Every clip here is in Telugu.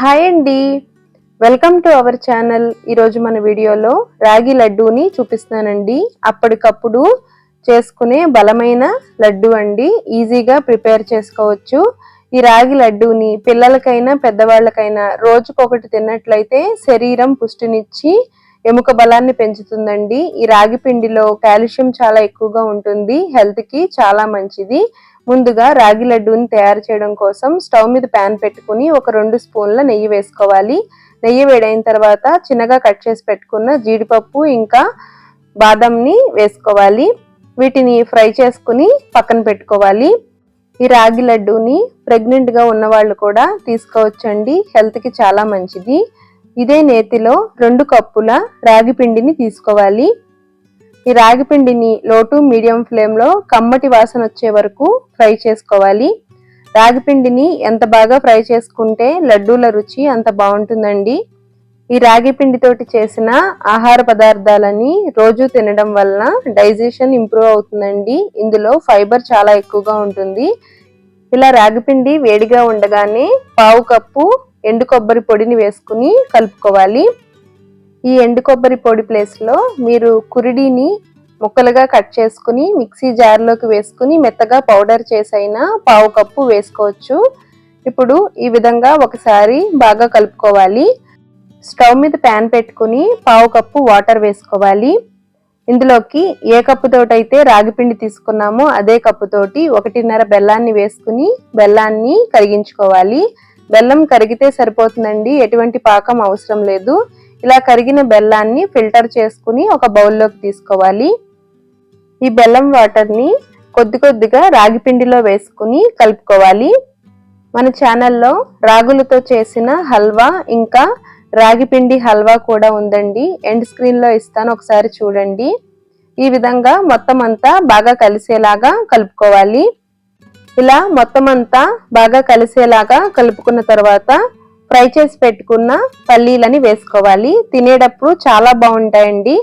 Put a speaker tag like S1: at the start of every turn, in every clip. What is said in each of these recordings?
S1: హాయ్ అండి. Welcome to our channel. ఈరోజు మన వీడియోలో రాగి లడ్డూని చూపిస్తానండి. అప్పటికప్పుడు చేసుకునే బలమైన లడ్డు అండి. ఈజీగా ప్రిపేర్ చేసుకోవచ్చు. ఈ రాగి లడ్డూని పిల్లలకైనా పెద్దవాళ్ళకైనా రోజుకొకటి తిన్నట్లయితే శరీరం పుష్టినిచ్చి ఎముక బలాన్ని పెంచుతుందండి. ఈ రాగి పిండిలో కాల్షియం చాలా ఎక్కువగా ఉంటుంది. హెల్త్కి చాలా మంచిది. ముందుగా రాగి లడ్డూని తయారు చేయడం కోసం స్టవ్ మీద ప్యాన్ పెట్టుకుని ఒక రెండు స్పూన్ల నెయ్యి వేసుకోవాలి. నెయ్యి వేడైన తర్వాత చిన్నగా కట్ చేసి పెట్టుకున్న జీడిపప్పు ఇంకా బాదంని వేసుకోవాలి. వీటిని ఫ్రై చేసుకుని పక్కన పెట్టుకోవాలి. ఈ రాగి లడ్డూని ప్రెగ్నెంట్గా ఉన్నవాళ్ళు ఉన్న వాళ్ళు కూడా తీసుకోవచ్చండి. హెల్త్కి చాలా మంచిది. ఇదే నేతిలో రెండు కప్పుల రాగి పిండిని తీసుకోవాలి. ఈ రాగి పిండిని లోటు మీడియం ఫ్లేమ్లో కమ్మటి వాసన వచ్చే వరకు ఫ్రై చేసుకోవాలి. రాగి పిండిని ఎంత బాగా ఫ్రై చేసుకుంటే లడ్డూల రుచి అంత బాగుంటుందండి. ఈ రాగి పిండితోటి చేసిన ఆహార పదార్థాలని రోజు తినడం వలన డైజెషన్ ఇంప్రూవ్ అవుతుందండి. ఇందులో ఫైబర్ చాలా ఎక్కువగా ఉంటుంది. ఇలా రాగి పిండి వేడిగా ఉండగానే పావు కప్పు ఎండు కొబ్బరి పొడిని వేసుకుని కలుపుకోవాలి. ఈ ఎండు కొబ్బరి పొడి ప్లేస్లో మీరు కురిడిని ముక్కలుగా కట్ చేసుకుని మిక్సీ జార్లోకి వేసుకుని మెత్తగా పౌడర్ చేసైనా పావు కప్పు వేసుకోవచ్చు. ఇప్పుడు ఈ విధంగా ఒకసారి బాగా కలుపుకోవాలి. స్టవ్ మీద ప్యాన్ పెట్టుకుని పావు కప్పు వాటర్ వేసుకోవాలి. ఇందులోకి ఏ కప్పుతోటైతే రాగిపిండి తీసుకున్నామో అదే కప్పుతోటి ఒకటిన్నర బెల్లాన్ని వేసుకుని బెల్లాన్ని కరిగించుకోవాలి. బెల్లం కరిగితే సరిపోతుందండి ఎటువంటి పాకం అవసరం లేదు. ఇలా కరిగిన బెల్లాన్ని ఫిల్టర్ చేసుకుని ఒక బౌల్లోకి తీసుకోవాలి. ఈ బెల్లం వాటర్ని కొద్ది కొద్దిగా రాగి పిండిలో వేసుకుని కలుపుకోవాలి. మన ఛానల్లో రాగులతో చేసిన హల్వా ఇంకా రాగి పిండి హల్వా కూడా ఉందండి. ఎండ్ స్క్రీన్లో ఇస్తాను ఒకసారి చూడండి. ఈ విధంగా మొత్తం అంతా బాగా కలిసేలాగా కలుపుకోవాలి. ఇలా మొత్తం అంతా బాగా కలిసేలాగా కలుపుకున్న తర్వాత ఫ్రై చేసి పెట్టుకున్న పల్లీలని వేసుకోవాలి. తినేటప్పుడు చాలా బాగుంటాయండి.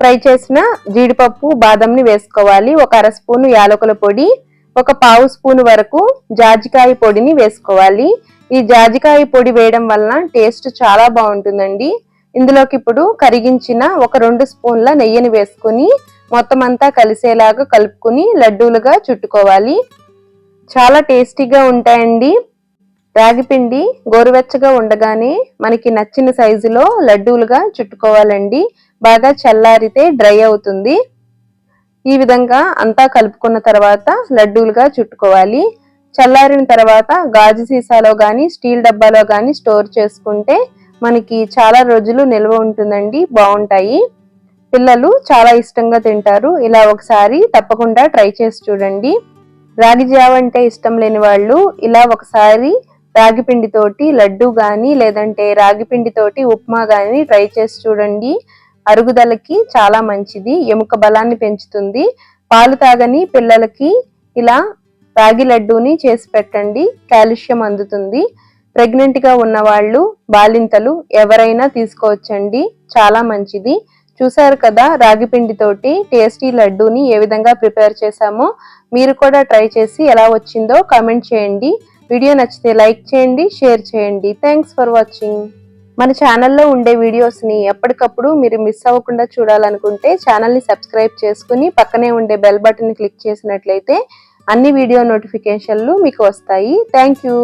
S1: ఫ్రై చేసిన జీడిపప్పు బాదంని వేసుకోవాలి. ఒక అర స్పూను యాలకుల పొడి ఒక పావు స్పూన్ వరకు జాజికాయ పొడిని వేసుకోవాలి. ఈ జాజికాయ పొడి వేయడం వలన టేస్ట్ చాలా బాగుంటుందండి. ఇందులోకి ఇప్పుడు కరిగించిన ఒక రెండు స్పూన్ల నెయ్యిని వేసుకుని మొత్తం అంతా కలిసేలాగా కలుపుకుని లడ్డూలుగా చుట్టుకోవాలి. చాలా టేస్టీగా ఉంటాయండి. రాగిపిండి గోరువెచ్చగా ఉండగానే మనకి నచ్చిన సైజులో లడ్డూలుగా చుట్టుకోవాలండి. బాగా చల్లారితే డ్రై అవుతుంది. ఈ విధంగా అంతా కలుపుకున్న తర్వాత లడ్డూలుగా చుట్టుకోవాలి. చల్లారిన తర్వాత గాజు సీసాలో కానీ స్టీల్ డబ్బాలో కానీ స్టోర్ చేసుకుంటే మనకి చాలా రోజులు నిల్వ ఉంటుందండి బాగుంటాయి. పిల్లలు చాలా ఇష్టంగా తింటారు. ఇలా ఒకసారి తప్పకుండా ట్రై చేసి చూడండి. రాగి జావ అంటే ఇష్టం లేని వాళ్ళు ఇలా ఒకసారి రాగి పిండితోటి లడ్డు కానీ లేదంటే రాగి పిండితోటి ఉప్మా కానీ ట్రై చేసి చూడండి. అరుగుదలకి చాలా మంచిది ఎముక బలాన్ని పెంచుతుంది. పాలు తాగని పిల్లలకి ఇలా రాగి లడ్డూని చేసి పెట్టండి కాల్షియం అందుతుంది. ప్రెగ్నెంట్గా ఉన్నవాళ్ళు ఉన్న వాళ్ళు బాలింతలు ఎవరైనా తీసుకోవచ్చండి చాలా మంచిది. చూసారు కదా రాగి పిండితోటి టేస్టీ లడ్డూని ఏ విధంగా ప్రిపేర్ చేశామో మీరు కూడా ట్రై చేసి ఎలా వచ్చిందో కామెంట్ చేయండి. వీడియో నచ్చితే లైక్ చేయండి షేర్ చేయండి. థ్యాంక్స్ ఫర్ వాచింగ్ మన ఛానల్లో ఉండే వీడియోస్ని ఎప్పటికప్పుడు మీరు మిస్ అవ్వకుండా చూడాలనుకుంటే ఛానల్ని సబ్స్క్రైబ్ చేసుకుని పక్కనే ఉండే బెల్ బటన్ క్లిక్ చేసినట్లయితే అన్ని వీడియో నోటిఫికేషన్లు మీకు వస్తాయి. Thank you